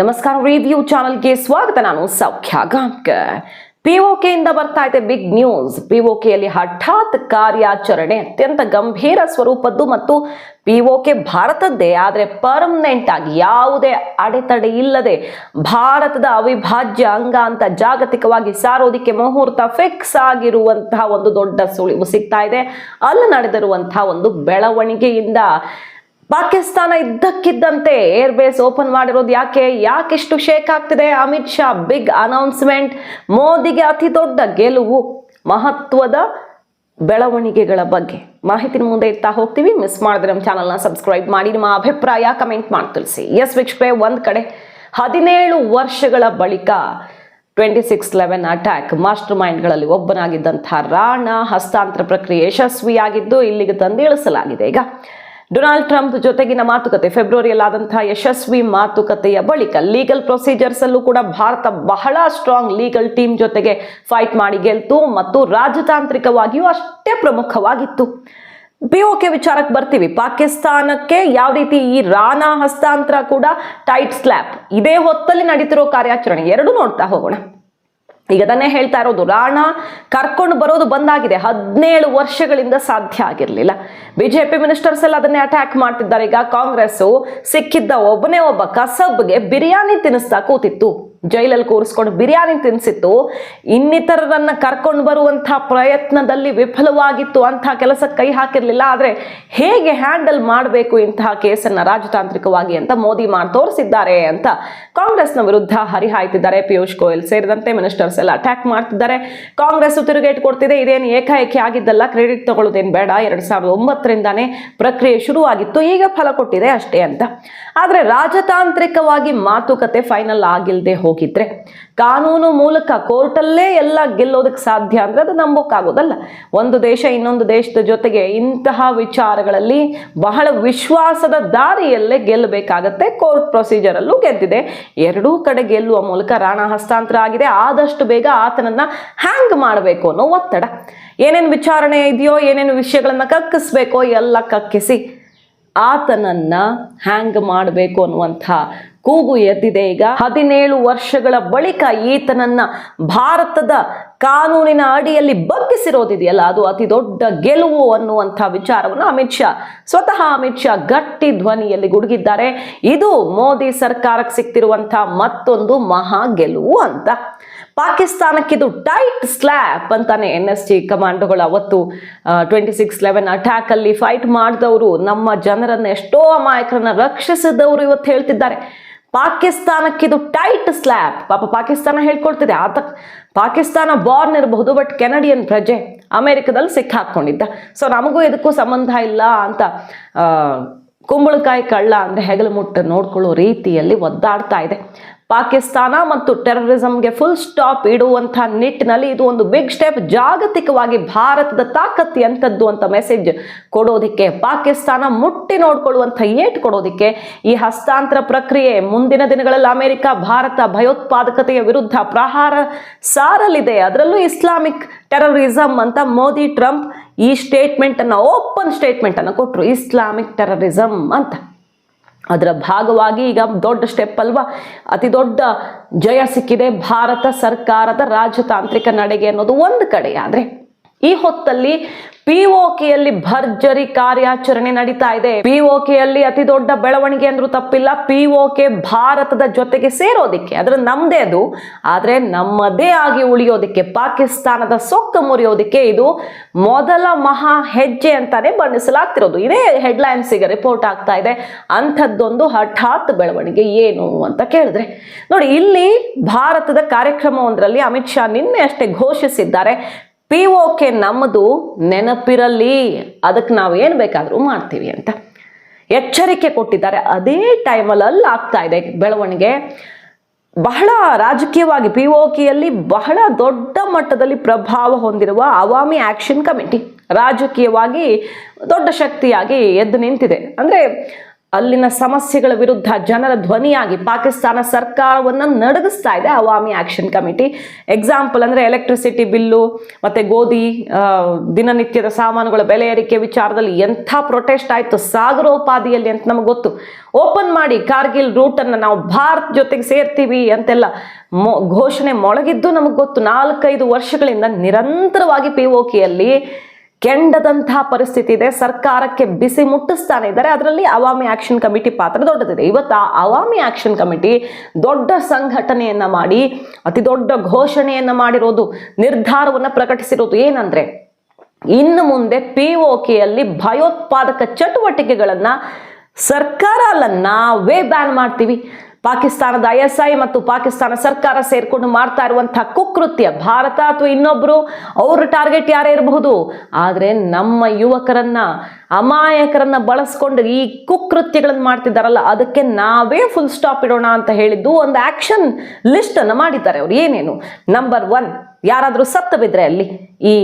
ನಮಸ್ಕಾರ ರಿವ್ಯೂ ಚಾನಲ್ಗೆ ಸ್ವಾಗತ, ನಾನು ಸೌಖ್ಯ ಗಾಂವ್ಕರ್ ಪಿಒಕೆಯಿಂದ ಬರ್ತಾ ಇದೆ ಬಿಗ್ ನ್ಯೂಸ್ ಪಿಒಕೆಯಲ್ಲಿ ಹಠಾತ್ ಕಾರ್ಯಾಚರಣೆ, ಅತ್ಯಂತ ಗಂಭೀರ ಸ್ವರೂಪದ್ದು ಮತ್ತು ಪಿಒಕೆ ಭಾರತದ್ದೇ, ಆದರೆ ಪರ್ಮನೆಂಟ್ ಆಗಿ ಯಾವುದೇ ಅಡೆತಡೆ ಇಲ್ಲದೆ ಭಾರತದ ಅವಿಭಾಜ್ಯ ಅಂಗ ಅಂತ ಜಾಗತಿಕವಾಗಿ ಸಾರೋದಿಕ್ಕೆ ಮುಹೂರ್ತ ಫಿಕ್ಸ್ ಆಗಿರುವಂತಹ ಒಂದು ದೊಡ್ಡ ಸುಳಿವು ಸಿಗ್ತಾ ಇದೆ. ಅಲ್ಲಿ ನಡೆದಿರುವಂತಹ ಒಂದು ಬೆಳವಣಿಗೆಯಿಂದ ಪಾಕಿಸ್ತಾನ ಇದ್ದಕ್ಕಿದ್ದಂತೆ ಏರ್ ಬೇಸ್ ಓಪನ್ ಮಾಡಿರೋದು ಯಾಕೆ? ಯಾಕೆಷ್ಟು ಶೇಕ್ ಆಗ್ತಿದೆ? Amit Shah big announcement. ಮೋದಿಗೆ ಅತಿ ದೊಡ್ಡ ಗೆಲುವು ಮಹತ್ವದ ಬೆಳವಣಿಗೆಗಳ ಬಗ್ಗೆ. ಮಾಹಿತಿನ ಮುಂದೆ ಇರ್ತಾ ಹೋಗ್ತೀವಿ. ಮಿಸ್ ಮಾಡಿದ್ರೆ ನಮ್ಮ ಚಾನಲ್ನ ಸಬ್ಸ್ಕ್ರೈಬ್ ಮಾಡಿ. ನಿಮ್ಮ ಅಭಿಪ್ರಾಯ ಕಮೆಂಟ್ ಮಾಡಿ ತಿಳಿಸಿ. ಎಸ್ ವೀಕ್ಷಕರೇ, ಒಂದು ಕಡೆ ಹದಿನೇಳು ವರ್ಷಗಳ ಬಳಿಕ twenty six eleven attack master ಮೈಂಡ್ಗಳಲ್ಲಿ ಒಬ್ಬನಾಗಿದ್ದಂಥ ರಾಣಾ ಹಸ್ತಾಂತರ ಪ್ರಕ್ರಿಯೆ ಯಶಸ್ವಿಯಾಗಿದ್ದು ಇಲ್ಲಿಗೆ ತಂದು ಇಳಿಸಲಾಗಿದೆ. ಈಗ ಡೊನಾಲ್ಡ್ ಟ್ರಂಪ್ ಜೊತೆಗಿನ ಮಾತುಕತೆ ಫೆಬ್ರವರಿಯಲ್ಲಾದಂತಹ ಯಶಸ್ವಿ ಮಾತುಕತೆಯ ಬಳಿಕ ಲೀಗಲ್ ಪ್ರೊಸೀಜರ್ಸ್ ಅಲ್ಲೂ ಕೂಡ ಭಾರತ ಬಹಳ ಸ್ಟ್ರಾಂಗ್ ಲೀಗಲ್ ಟೀಮ್ ಜೊತೆಗೆ ಫೈಟ್ ಮಾಡಿ ಗೆಲ್ತು ಮತ್ತು ರಾಜತಾಂತ್ರಿಕವಾಗಿಯೂ ಅಷ್ಟೇ ಪ್ರಮುಖವಾಗಿತ್ತು. ಪಿಒಕೆ ವಿಚಾರಕ್ಕೆ ಬರ್ತೀವಿ. ಪಾಕಿಸ್ತಾನಕ್ಕೆ ಯಾವ ರೀತಿ ಈ ರಾನಾ ಹಸ್ತಾಂತರ ಕೂಡ ಟೈಟ್ ಸ್ಲ್ಯಾಪ್ ಇದೇ ಹೊತ್ತಲ್ಲಿ ನಡೀತಿರೋ ಕಾರ್ಯಾಚರಣೆ. ಎರಡು ನೋಡ್ತಾ ಹೋಗೋಣ. ಈಗ ಅದನ್ನೇ ಹೇಳ್ತಾ ಇರೋದು, ರಾಣಾ ಕರ್ಕೊಂಡು ಬರೋದು ಬಂದಾಗಿದೆ. ಹದಿನೇಳು ವರ್ಷಗಳಿಂದ ಸಾಧ್ಯ ಆಗಿರಲಿಲ್ಲ. ಬಿಜೆಪಿ ಮಿನಿಸ್ಟರ್ಸ್ ಎಲ್ಲ ಅದನ್ನೇ ಅಟ್ಯಾಕ್ ಮಾಡ್ತಿದ್ದಾರೆ. ಈಗ ಕಾಂಗ್ರೆಸ್ ಸಿಕ್ಕಿದ್ದ ಒಬ್ಬನೇ ಒಬ್ಬ ಕಸಬ್ಗೆ ಬಿರಿಯಾನಿ ತಿನ್ನಿಸ್ತಾ ಕೂತಿತ್ತು. ಜೈಲಲ್ಲಿ ಕೂರಿಸ್ಕೊಂಡು ಬಿರಿಯಾನಿ ತಿನ್ನಿಸಿತ್ತು ಇನ್ನಿತರರನ್ನ ಕರ್ಕೊಂಡು ಬರುವಂತಹ ಪ್ರಯತ್ನದಲ್ಲಿ ವಿಫಲವಾಗಿತ್ತು ಅಂತಹ ಕೆಲಸ ಕೈ ಹಾಕಿರ್ಲಿಲ್ಲ. ಆದ್ರೆ ಹೇಗೆ ಹ್ಯಾಂಡಲ್ ಮಾಡಬೇಕು ಇಂತಹ ಕೇಸನ್ನ ರಾಜತಾಂತ್ರಿಕವಾಗಿ ಅಂತ ಮೋದಿ ಮಾಡಿ ತೋರಿಸಿದ್ದಾರೆ ಅಂತ ಕಾಂಗ್ರೆಸ್ನ ವಿರುದ್ಧ ಹರಿಹಾಯ್ತಿದ್ದಾರೆ ಪಿಯೂಷ್ ಗೋಯಲ್ ಸೇರಿದಂತೆ ಮಿನಿಸ್ಟರ್ಸ್ ಎಲ್ಲ ಅಟ್ಯಾಕ್ ಮಾಡ್ತಿದ್ದಾರೆ. ಕಾಂಗ್ರೆಸ್ ತಿರುಗೇಟ್ ಕೊಡ್ತಿದೆ, ಇದೇನು ಏಕಾಏಕಿ ಆಗಿದ್ದಲ್ಲ, ಕ್ರೆಡಿಟ್ ತಗೊಳ್ಳೋದೇನು ಬೇಡ, ಎರಡ್ ಸಾವಿರದ ಒಂಬತ್ತರಿಂದಾನೇ ಪ್ರಕ್ರಿಯೆ ಶುರುವಾಗಿತ್ತು, ಈಗ ಫಲ ಕೊಟ್ಟಿದೆ ಅಷ್ಟೇ ಅಂತ. ಆದ್ರೆ ರಾಜತಾಂತ್ರಿಕವಾಗಿ ಮಾತುಕತೆ ಫೈನಲ್ ಆಗಿಲ್ಲದೆ ಹೋಗಿದ್ರೆ ಕಾನೂನು ಮೂಲಕ ಕೋರ್ಟಲ್ಲೇ ಎಲ್ಲ ಗೆಲ್ಲೋದಕ್ಕೆ ಸಾಧ್ಯ ಅಂದ್ರೆ ಅದು ನಂಬೋಕ್ಕಾಗೋದಲ್ಲ ಒಂದು ದೇಶ ಇನ್ನೊಂದು ದೇಶದ ಜೊತೆಗೆ ಇಂತಹ ವಿಚಾರಗಳಲ್ಲಿ ಬಹಳ ವಿಶ್ವಾಸದ ದಾರಿಯಲ್ಲೇ ಗೆಲ್ಲಬೇಕಾಗತ್ತೆ. ಕೋರ್ಟ್ ಪ್ರೊಸೀಜರಲ್ಲೂ ಗೆದ್ದಿದೆ. ಎರಡೂ ಕಡೆ ಗೆಲ್ಲುವ ಮೂಲಕ ರಾಣಾ ಹಸ್ತಾಂತರ ಆಗಿದೆ. ಆದಷ್ಟು ಬೇಗ ಆತನನ್ನ ಹ್ಯಾಂಗ್ ಮಾಡಬೇಕು ಅನ್ನೋ ಒತ್ತಡ. ಏನೇನು ವಿಚಾರಣೆ ಇದೆಯೋ, ಏನೇನು ವಿಷಯಗಳನ್ನ ಕಕ್ಕಿಸ್ಬೇಕೋ ಎಲ್ಲ ಕಕ್ಕಿಸಿ ಆತನನ್ನ ಹ್ಯಾಂಗ್ ಮಾಡಬೇಕು ಅನ್ನುವಂಥ ಕೂಗು ಎದ್ದಿದೆ ಈಗ. ಹದಿನೇಳು ವರ್ಷಗಳ ಬಳಿಕ ಈತನನ್ನ ಭಾರತದ ಕಾನೂನಿನ ಅಡಿಯಲ್ಲಿ ಬಗ್ಗಿಸಿರೋದಿದೆಯಲ್ಲ, ಅದು ಅತಿ ದೊಡ್ಡ ಗೆಲುವು ಅನ್ನುವಂಥ ವಿಚಾರವನ್ನು ಅಮಿತ್ ಶಾ, ಸ್ವತಃ ಅಮಿತ್ ಶಾ ಗಟ್ಟಿ ಧ್ವನಿಯಲ್ಲಿ ಗುಡುಗಿದ್ದಾರೆ. ಇದು ಮೋದಿ ಸರ್ಕಾರಕ್ಕೆ ಸಿಕ್ತಿರುವಂತಹ ಮತ್ತೊಂದು ಮಹಾ ಗೆಲುವು ಅಂತ. ಪಾಕಿಸ್ತಾನಕ್ಕಿದು ಟೈಟ್ ಸ್ಲ್ಯಾಪ್ ಅಂತಾನೆ ಎನ್ ಎಸ್ ಜಿ ಕಮಾಂಡೋಗಳು ಅವತ್ತು ಟ್ವೆಂಟಿ ಸಿಕ್ಸ್ ಲೆವೆನ್ ಅಟ್ಯಾಕ್ ಅಲ್ಲಿ ಫೈಟ್ ಮಾಡಿದವರು, ನಮ್ಮ ಜನರನ್ನ ಎಷ್ಟೋ ಅಮಾಯಕರನ್ನ ರಕ್ಷಿಸಿದವರು ಇವತ್ತು ಹೇಳ್ತಿದ್ದಾರೆ. ಪಾಕಿಸ್ತಾನಕ್ಕಿದು ಟೈಟ್ ಸ್ಲ್ಯಾಪ್ ಪಾಪ ಪಾಕಿಸ್ತಾನ ಹೇಳ್ಕೊಳ್ತಿದೆ. ಆತ ಪಾಕಿಸ್ತಾನ ಬಾರ್ನ್ ಇರಬಹುದು ಬಟ್ ಕೆನಡಿಯನ್ ಪ್ರಜೆ ಅಮೆರಿಕದಲ್ಲಿ ಸಿಕ್ಕಾಕೊಂಡಿದ್ದ. ಸೊ ನಮಗೂ ಇದಕ್ಕೂ ಸಂಬಂಧ ಇಲ್ಲ ಅಂತ ಕುಂಬಳಕಾಯಿ ಕಳ್ಳ ಅಂದರೆ ಹೆಗಲು ಮುಟ್ಟ ನೋಡ್ಕೊಳ್ಳೋ ರೀತಿಯಲ್ಲಿ ಒದ್ದಾಡ್ತಾ ಇದೆ. ಪಾಕಿಸ್ತಾನ ಮತ್ತು ಟೆರರಿಸಂಗೆ ಫುಲ್ ಸ್ಟಾಪ್ ಇಡುವಂತಹ ನಿಟ್ಟಿನಲ್ಲಿ ಇದು ಒಂದು ಬಿಗ್ ಸ್ಟೆಪ್ ಜಾಗತಿಕವಾಗಿ ಭಾರತದ ತಾಕತ್ತು ಎಂಥದ್ದು ಅಂತ ಮೆಸೇಜ್ ಕೊಡೋದಿಕ್ಕೆ, ಪಾಕಿಸ್ತಾನ ಮುಟ್ಟಿ ನೋಡ್ಕೊಳ್ಳುವಂಥ ಏಟ್ ಕೊಡೋದಿಕ್ಕೆ, ಈ ಹಸ್ತಾಂತರ ಪ್ರಕ್ರಿಯೆ ಮುಂದಿನ ದಿನಗಳಲ್ಲಿ ಅಮೆರಿಕ, ಭಾರತ ಭಯೋತ್ಪಾದಕತೆಯ ವಿರುದ್ಧ ಪ್ರಹಾರ ಸಾರಲಿದೆ. ಅದರಲ್ಲೂ ಇಸ್ಲಾಮಿಕ್ ಟೆರರಿಸಂ ಅಂತ ಮೋದಿ, ಟ್ರಂಪ್ ಈ ಸ್ಟೇಟ್ಮೆಂಟ್ ಅನ್ನ ಓಪನ್ ಸ್ಟೇಟ್ಮೆಂಟ್ ಅನ್ನು ಕೊಟ್ಟರು ಇಸ್ಲಾಮಿಕ್ ಟೆರರಿಸಂ ಅಂತ. ಅದರ ಭಾಗವಾಗಿ ಈಗ ದೊಡ್ಡ ಸ್ಟೆಪ್ ಅಲ್ವಾ? ಅತಿ ದೊಡ್ಡ ಜಯ ಸಿಕ್ಕಿದೆ ಭಾರತ ಸರ್ಕಾರದ ರಾಜತಾಂತ್ರಿಕ ನಡೆಗೆ ಅನ್ನೋದು ಒಂದು ಕಡೆ. ಆದರೆ ಈ ಹೊತ್ತಲ್ಲಿ ಪಿಒಕೆಯಲ್ಲಿ ಭರ್ಜರಿ ಕಾರ್ಯಾಚರಣೆ ನಡೀತಾ ಇದೆ. ಪಿಒಕೆಯಲ್ಲಿ ಅತಿ ದೊಡ್ಡ ಬೆಳವಣಿಗೆ ಅಂದ್ರೂ ತಪ್ಪಿಲ್ಲ. ಪಿಒಕೆ ಭಾರತದ ಜೊತೆಗೆ ಸೇರೋದಿಕ್ಕೆ. ಅದ್ರ ನಮ್ದೇ ಅದು. ಆದ್ರೆ ನಮ್ಮದೇ ಆಗಿ ಉಳಿಯೋದಿಕ್ಕೆ, ಪಾಕಿಸ್ತಾನದ ಸೊಕ್ಕ ಮುರಿಯೋದಿಕ್ಕೆ ಇದು ಮೊದಲ ಮಹಾ ಹೆಜ್ಜೆ ಅಂತಾನೆ ಬಣ್ಣಿಸಲಾಗ್ತಿರೋದು. ಇದೇ ಹೆಡ್ಲೈನ್ಸ್ ಈಗ ರಿಪೋರ್ಟ್ ಆಗ್ತಾ ಇದೆ. ಅಂಥದ್ದೊಂದು ಹಠಾತ್ ಬೆಳವಣಿಗೆ ಏನು ಅಂತ ಕೇಳಿದ್ರೆ. ನೋಡಿ, ಇಲ್ಲಿ ಭಾರತದ ಕಾರ್ಯಕ್ರಮವೊಂದರಲ್ಲಿ ಅಮಿತ್ ಶಾ ನಿನ್ನೆ ಅಷ್ಟೇ ಘೋಷಿಸಿದ್ದಾರೆ. ಪಿ ಓಕೆ ನಮ್ಮದು ನೆನಪಿರಲಿ. ಅದಕ್ಕೆ ನಾವು ಏನು ಬೇಕಾದರೂ ಮಾಡ್ತೀವಿ ಅಂತ. ಎಚ್ಚರಿಕೆ ಕೊಟ್ಟಿದ್ದಾರೆ. ಅದೇ ಟೈಮಲ್ಲಿ ಅಲ್ಲಿ ಆಗ್ತಾ ಇದೆ ಬೆಳವಣಿಗೆ. ಬಹಳ ರಾಜಕೀಯವಾಗಿ ಪಿ ಓಕೆಯಲ್ಲಿ ಬಹಳ ದೊಡ್ಡ ಮಟ್ಟದಲ್ಲಿ ಪ್ರಭಾವ ಹೊಂದಿರುವ ಅವಾಮಿ ಆಕ್ಷನ್ ಕಮಿಟಿ ರಾಜಕೀಯವಾಗಿ ದೊಡ್ಡ ಶಕ್ತಿಯಾಗಿ ಎದ್ದು ನಿಂತಿದೆ. ಅಂದರೆ ಅಲ್ಲಿನ ಸಮಸ್ಯೆಗಳ ವಿರುದ್ಧ ಜನರ ಧ್ವನಿಯಾಗಿ ಪಾಕಿಸ್ತಾನ ಸರ್ಕಾರವನ್ನು ನಡಗಿಸ್ತಾ ಇದೆ. Awami action committee. ಎಕ್ಸಾಂಪಲ್ ಅಂದ್ರೆ ಎಲೆಕ್ಟ್ರಿಸಿಟಿ ಬಿಲ್ಲು, ಮತ್ತೆ ಗೋಧಿ ದಿನನಿತ್ಯದ ಸಾಮಾನುಗಳ ಬೆಲೆ ಏರಿಕೆ ವಿಚಾರದಲ್ಲಿ ಎಂಥ ಪ್ರೊಟೆಸ್ಟ್ ಆಯ್ತು ಸಾಗರೋಪಾದಿಯಲ್ಲಿ ಅಂತ ನಮಗೆ ಗೊತ್ತು. ಓಪನ್ ಮಾಡಿ ಕಾರ್ಗಿಲ್ ರೂಟ್ ಅನ್ನ ನಾವು ಭಾರತ್ ಜೊತೆಗೆ ಸೇರ್ತೀವಿ ಅಂತೆಲ್ಲ ಘೋಷಣೆ ಮೊಳಗಿದ್ದು ನಮಗೆ ಗೊತ್ತು. ನಾಲ್ಕೈದು ವರ್ಷಗಳಿಂದ ನಿರಂತರವಾಗಿ ಪಿ ಯಲ್ಲಿ ಕೆಂಡದಂತಹ ಪರಿಸ್ಥಿತಿ ಇದೆ. ಸರ್ಕಾರಕ್ಕೆ ಬಿಸಿ ಮುಟ್ಟಿಸ್ತಾನೆ ಇದ್ದಾರೆ. ಅದರಲ್ಲಿ ಅವಾಮಿ ಆಕ್ಷನ್ ಕಮಿಟಿ ಪಾತ್ರ ದೊಡ್ಡದಿದೆ. ಇವತ್ತು ಆ ಅವಾಮಿ ಆಕ್ಷನ್ ಕಮಿಟಿ ದೊಡ್ಡ ಸಂಘಟನೆಯನ್ನ ಮಾಡಿ, ಅತಿ ದೊಡ್ಡ ಘೋಷಣೆಯನ್ನ ಮಾಡಿರೋದು, ನಿರ್ಧಾರವನ್ನು ಪ್ರಕಟಿಸಿರೋದು ಏನಂದ್ರೆ, ಇನ್ನು ಮುಂದೆ ಪಿ ಯಲ್ಲಿ ಭಯೋತ್ಪಾದಕ ಚಟುವಟಿಕೆಗಳನ್ನ ಸರ್ಕಾರ ಅಲ್ಲ, ನಾವೇ ಬ್ಯಾನ್ ಮಾಡ್ತೀವಿ. ಪಾಕಿಸ್ತಾನದ ಐ ಎಸ್ ಐ ಮತ್ತು ಪಾಕಿಸ್ತಾನ ಸರ್ಕಾರ ಸೇರ್ಕೊಂಡು ಮಾಡ್ತಾ ಇರುವಂತಹ ಕುಕೃತ್ಯ. ಭಾರತ ಅಥವಾ ಇನ್ನೊಬ್ರು, ಅವ್ರ ಟಾರ್ಗೆಟ್ ಯಾರೇ ಇರಬಹುದು, ಆದ್ರೆ ನಮ್ಮ ಯುವಕರನ್ನ, ಅಮಾಯಕರನ್ನ ಬಳಸ್ಕೊಂಡು ಈ ಕುಕೃತ್ಯಗಳನ್ನ ಮಾಡ್ತಿದ್ದಾರಲ್ಲ, ಅದಕ್ಕೆ ನಾವೇ ಫುಲ್ ಸ್ಟಾಪ್ ಇಡೋಣ ಅಂತ ಹೇಳಿದ್ದು ಒಂದು ಆಕ್ಷನ್ ಲಿಸ್ಟ್ ಅನ್ನ ಮಾಡಿದ್ದಾರೆ ಅವ್ರು. ಏನೇನು? ನಂಬರ್ ಒನ್ ಯಾರಾದರೂ ಸತ್ತು ಬಿದ್ರೆ ಅಲ್ಲಿ ಈ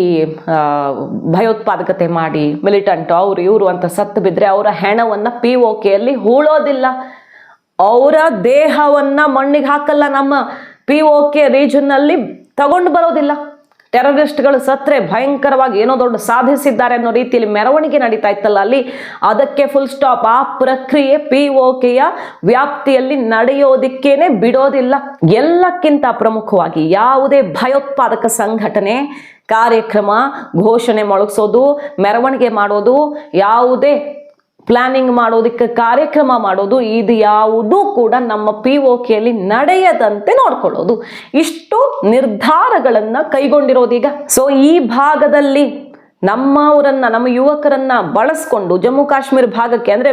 ಭಯೋತ್ಪಾದಕತೆ ಮಾಡಿ ಮಿಲಿಟಂಟ್ ಅವರು, ಇವರು ಅಂತ ಸತ್ತು ಬಿದ್ರೆ ಅವರ ಹೆಣವನ್ನ ಪಿ ಓಕೆಯಲ್ಲಿ ಕೆಯಲ್ಲಿ ಹೂಳೋದಿಲ್ಲ. ಅವರ ದೇಹವನ್ನ ಮಣ್ಣಿಗೆ ಹಾಕಲ್ಲ ನಮ್ಮ ಪಿ ಓ ಕೆ ರೀಜನ್ನಲ್ಲಿ ತಗೊಂಡು ಬರೋದಿಲ್ಲ. ಟೆರರಿಸ್ಟ್ಗಳು ಸತ್ರೆ ಭಯಂಕರವಾಗಿ ಏನೋ ದೊಡ್ಡ ಸಾಧಿಸಿದ್ದಾರೆ ಅನ್ನೋ ರೀತಿಯಲ್ಲಿ ಮೆರವಣಿಗೆ ನಡೀತಾ ಇತ್ತಲ್ಲ ಅಲ್ಲಿ. ಅದಕ್ಕೆ ಫುಲ್ ಸ್ಟಾಪ್ ಆ ಪ್ರಕ್ರಿಯೆ ಪಿ ಓ ಕೆಯ ವ್ಯಾಪ್ತಿಯಲ್ಲಿ ನಡೆಯೋದಿಕ್ಕೇನೆ ಬಿಡೋದಿಲ್ಲ. ಎಲ್ಲಕ್ಕಿಂತ ಪ್ರಮುಖವಾಗಿ ಯಾವುದೇ ಭಯೋತ್ಪಾದಕ ಸಂಘಟನೆ ಕಾರ್ಯಕ್ರಮ ಘೋಷಣೆ ಮೊಳಗಿಸೋದು, ಮೆರವಣಿಗೆ ಮಾಡೋದು, ಯಾವುದೇ ಪ್ಲಾನಿಂಗ್ ಮಾಡೋದಕ್ಕೆ ಕಾರ್ಯಕ್ರಮ ಮಾಡೋದು ಇದು ಯಾವುದೂ ಕೂಡ ನಮ್ಮ ಪಿ ಓ ಕೆಯಲ್ಲಿ ನಡೆಯದಂತೆ ನೋಡ್ಕೊಳ್ಳೋದು. ಇಷ್ಟು ನಿರ್ಧಾರಗಳನ್ನ ಕೈಗೊಂಡಿರೋದೀಗ. ಸೊ ಈ ಭಾಗದಲ್ಲಿ ನಮ್ಮವರನ್ನ ನಮ್ಮ ಯುವಕರನ್ನ ಬಳಸ್ಕೊಂಡು ಜಮ್ಮು ಕಾಶ್ಮೀರ ಭಾಗಕ್ಕೆ ಅಂದ್ರೆ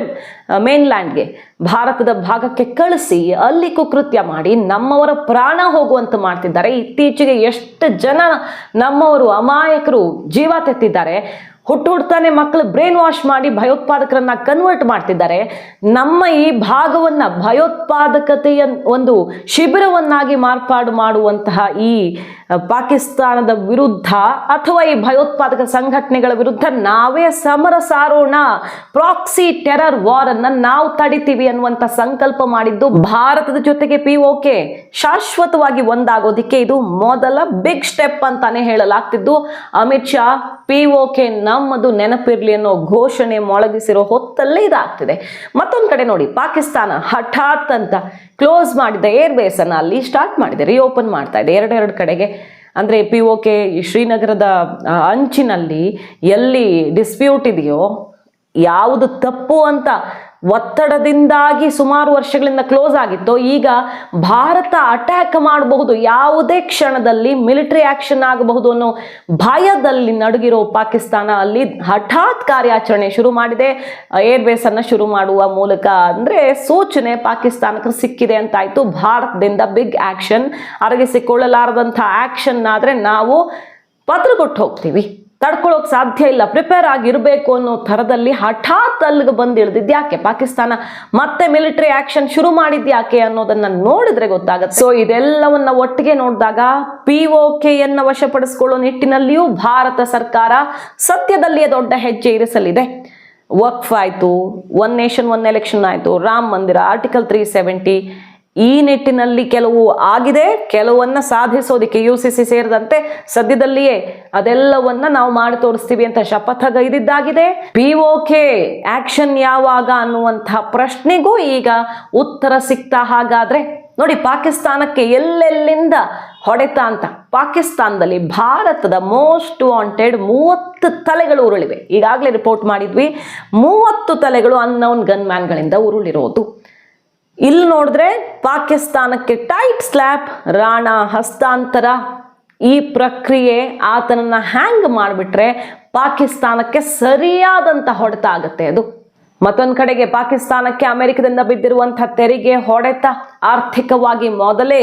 ಮೇನ್ಲ್ಯಾಂಡ್ಗೆ ಭಾರತದ ಭಾಗಕ್ಕೆ ಕಳಿಸಿ, ಅಲ್ಲಿ ಕುಕೃತ್ಯ ಮಾಡಿ, ನಮ್ಮವರ ಪ್ರಾಣ ಹೋಗುವಂತ ಮಾಡ್ತಿದ್ದಾರೆ. ಇತ್ತೀಚೆಗೆ ಎಷ್ಟು ಜನ ನಮ್ಮವರು ಅಮಾಯಕರು ಜೀವ ತೆತ್ತಿದ್ದಾರೆ. ಹುಟ್ಟು ಹುಡ್ತಾನೆ ಮಕ್ಕಳು ಬ್ರೈನ್ ವಾಶ್ ಮಾಡಿ ಭಯೋತ್ಪಾದಕರನ್ನ ಕನ್ವರ್ಟ್ ಮಾಡ್ತಿದ್ದಾರೆ. ನಮ್ಮ ಈ ಭಾಗವನ್ನ ಭಯೋತ್ಪಾದಕತೆಯ ಒಂದು ಶಿಬಿರವನ್ನಾಗಿ ಮಾರ್ಪಾಡು ಮಾಡುವಂತಹ ಈ ಪಾಕಿಸ್ತಾನದ ವಿರುದ್ಧ ಅಥವಾ ಈ ಭಯೋತ್ಪಾದಕ ಸಂಘಟನೆಗಳ ವಿರುದ್ಧ ನಾವೇ ಸಮರ ಸಾರೋಣ, ಪ್ರಾಕ್ಸಿ ಟೆರರ್ ವಾರ್ ಅನ್ನ ನಾವು ತಡಿತೀವಿ ಅನ್ನುವಂತ ಸಂಕಲ್ಪ ಮಾಡಿದ್ದು ಭಾರತದ ಜೊತೆಗೆ ಪಿ ಓಕೆ ಶಾಶ್ವತವಾಗಿ ಒಂದಾಗೋದಿಕ್ಕೆ ಇದು ಮೊದಲ ಬಿಗ್ ಸ್ಟೆಪ್ ಅಂತಾನೆ ಹೇಳಲಾಗ್ತಿದ್ದು. Amit Shah P O K ನಮ್ಮದು ನೆನಪಿರಲಿ ಅನ್ನೋ ಘೋಷಣೆ ಮೊಳಗಿಸಿರೋ ಹೊತ್ತಲ್ಲೇ ಇದಾಗ್ತಿದೆ. ಮತ್ತೊಂದು ಕಡೆ ನೋಡಿ, ಪಾಕಿಸ್ತಾನ ಹಠಾತ್ ಅಂತ ಕ್ಲೋಸ್ ಮಾಡಿದ ಏರ್ ಬೇಸ್ ಅನ್ನ ಅಲ್ಲಿ ಸ್ಟಾರ್ಟ್ ಮಾಡಿದೆ ರೀಓಪನ್ ಮಾಡ್ತಾ ಇದೆ. ಎರಡೆರಡು ಕಡೆಗೆ, ಅಂದ್ರೆ ಪಿ ಓಕೆ ಶ್ರೀನಗರದ ಅಂಚಿನಲ್ಲಿ ಎಲ್ಲಿ ಡಿಸ್ಪ್ಯೂಟ್ ಇದೆಯೋ, ಯಾವುದು ತಪ್ಪು ಅಂತ ಒತ್ತಡದಿಂದಾಗಿ ಸುಮಾರು ವರ್ಷಗಳಿಂದ ಕ್ಲೋಸ್ ಆಗಿತ್ತು. ಈಗ ಭಾರತ ಅಟ್ಯಾಕ್ ಮಾಡಬಹುದು, ಯಾವುದೇ ಕ್ಷಣದಲ್ಲಿ ಮಿಲಿಟರಿ ಆಕ್ಷನ್ ಆಗಬಹುದು ಅನ್ನೋ ಭಯದಲ್ಲಿ ನಡುಗಿರೋ ಪಾಕಿಸ್ತಾನ ಅಲ್ಲಿ ಹಠಾತ್ ಕಾರ್ಯಾಚರಣೆ ಶುರು ಮಾಡಿದೆ. ಏರ್ ಬೇಸ್ ಅನ್ನ ಶುರು ಮಾಡುವ ಮೂಲಕ ಅಂದ್ರೆ ಸೂಚನೆ ಪಾಕಿಸ್ತಾನಕ್ಕೆ ಸಿಕ್ಕಿದೆ ಅಂತಾಯ್ತು. ಭಾರತದಿಂದ ಬಿಗ್ ಆಕ್ಷನ್ ಅರಗಿಸಿಕೊಳ್ಳಲಾರದಂತಹ ಆಕ್ಷನ್ ಆದ್ರೆ ನಾವು ಪತ್ರ ಕೊಟ್ಟು ಹೋಗ್ತೀವಿ. ತಡ್ಕೊಳ್ಳೋಕೆ ಸಾಧ್ಯ ಇಲ್ಲ. ಪ್ರಿಪೇರ್ ಆಗಿರಬೇಕು ಅನ್ನೋ ಥರದಲ್ಲಿ ಹಠಾತ್ ಅಲ್ಲಿಗೆ ಬಂದು ಯಾಕೆ? ಪಾಕಿಸ್ತಾನ ಮತ್ತೆ ಮಿಲಿಟರಿ ಆಕ್ಷನ್ ಶುರು ಮಾಡಿದ್ ಯಾಕೆ ಅನ್ನೋದನ್ನ ನೋಡಿದ್ರೆ ಗೊತ್ತಾಗುತ್ತೆ. ಸೊ ಇದೆಲ್ಲವನ್ನ ಒಟ್ಟಿಗೆ ನೋಡಿದಾಗ ಪಿ ಒ ಕೆಯನ್ನು ವಶಪಡಿಸಿಕೊಳ್ಳೋ ನಿಟ್ಟಿನಲ್ಲಿಯೂ ಭಾರತ ಸರ್ಕಾರ ಸತ್ಯದಲ್ಲಿಯೇ ದೊಡ್ಡ ಹೆಜ್ಜೆ ಇರಿಸಲಿದೆ. ವಕ್ಫ್ ಆಯಿತು ಒನ್ ನೇಷನ್ ಒನ್ ಎಲೆಕ್ಷನ್ ಆಯಿತು. ರಾಮ್ ಮಂದಿರ ಆರ್ಟಿಕಲ್ ತ್ರೀ ಸೆವೆಂಟಿ ಈ ನಿಟ್ಟಿನಲ್ಲಿ ಕೆಲವು ಆಗಿದೆ. ಕೆಲವನ್ನ ಸಾಧಿಸೋದಕ್ಕೆ ಯು ಸಿ ಸಿ ಸೇರಿದಂತೆ ಸದ್ಯದಲ್ಲಿಯೇ ಅದೆಲ್ಲವನ್ನ ನಾವು ಮಾಡಿ ತೋರಿಸ್ತೀವಿ ಅಂತ ಶಪಥಗೈದಿದ್ದಾಗಿದೆ ಪಿ ಓ ಕೆ ಆಕ್ಷನ್ ಯಾವಾಗ ಅನ್ನುವಂತಹ ಪ್ರಶ್ನೆಗೂ ಈಗ ಉತ್ತರ ಸಿಗ್ತಾ ಹಾಗಾದ್ರೆ ನೋಡಿ ಪಾಕಿಸ್ತಾನಕ್ಕೆ ಎಲ್ಲೆಲ್ಲಿಂದ ಹೊಡೆತ ಅಂತ. ಪಾಕಿಸ್ತಾನದಲ್ಲಿ ಭಾರತದ ಮೋಸ್ಟ್ ವಾಂಟೆಡ್ ಮೂವತ್ತು ತಲೆಗಳು ಉರುಳಿವೆ. ಈಗಾಗಲೇ ರಿಪೋರ್ಟ್ ಮಾಡಿದ್ವಿ. ಮೂವತ್ತು ತಲೆಗಳು ಅನ್ನೌನ್ ಗನ್ ಮ್ಯಾನ್ಗಳಿಂದ ಉರುಳಿರೋದು. ಇಲ್ಲಿ ನೋಡಿದ್ರೆ ಪಾಕಿಸ್ತಾನಕ್ಕೆ ಟೈಟ್ ಸ್ಲ್ಯಾಪ್ ರಾಣಾ ಹಸ್ತಾಂತರ. ಈ ಪ್ರಕ್ರಿಯೆ ಆತನನ್ನ ಹ್ಯಾಂಗ್ ಮಾಡಿಬಿಟ್ರೆ ಪಾಕಿಸ್ತಾನಕ್ಕೆ ಸರಿಯಾದಂತ ಹೊಡೆತ ಆಗುತ್ತೆ ಅದು. ಮತ್ತೊಂದು ಕಡೆಗೆ ಪಾಕಿಸ್ತಾನಕ್ಕೆ ಅಮೆರಿಕದಿಂದ ಬಿದ್ದಿರುವಂತಹ ತೆರಿಗೆ ಹೊಡೆತ ಆರ್ಥಿಕವಾಗಿ ಮೊದಲೇ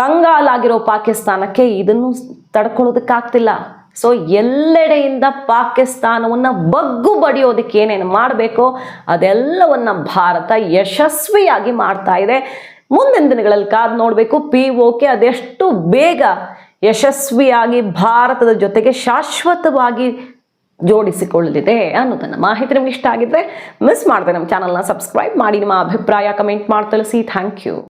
ಕಂಗಾಲಾಗಿರೋ ಪಾಕಿಸ್ತಾನಕ್ಕೆ ಇದನ್ನು ತಡ್ಕೊಳ್ಳೋದಕ್ಕಾಗ್ತಿಲ್ಲ. ಸೊ ಎಲ್ಲೆಡೆಯಿಂದ ಪಾಕಿಸ್ತಾನವನ್ನು ಬಗ್ಗು ಬಡಿಯೋದಕ್ಕೆ ಏನೇನು ಮಾಡಬೇಕೋ ಅದೆಲ್ಲವನ್ನ ಭಾರತ ಯಶಸ್ವಿಯಾಗಿ ಮಾಡ್ತಾ ಇದೆ. ಮುಂದಿನ ದಿನಗಳಲ್ಲಿ ಕಾದು ನೋಡಬೇಕು ಪಿ ಓಕೆ ಅದೆಷ್ಟು ಬೇಗ ಯಶಸ್ವಿಯಾಗಿ ಭಾರತದ ಜೊತೆಗೆ ಶಾಶ್ವತವಾಗಿ ಜೋಡಿಸಿಕೊಳ್ಳಲಿದೆ ಅನ್ನೋದನ್ನು ಮಾಹಿತಿ ನಿಮ್ಗೆ ಇಷ್ಟ ಆಗಿದ್ರೆ ಮಿಸ್ ಮಾಡಿದೆ ನಮ್ಮ ಚಾನಲ್ನ ಸಬ್ಸ್ಕ್ರೈಬ್ ಮಾಡಿ, ನಿಮ್ಮ ಅಭಿಪ್ರಾಯ ಕಮೆಂಟ್ ಮಾಡಿ, ತಿಳಿಸಿ. Thank you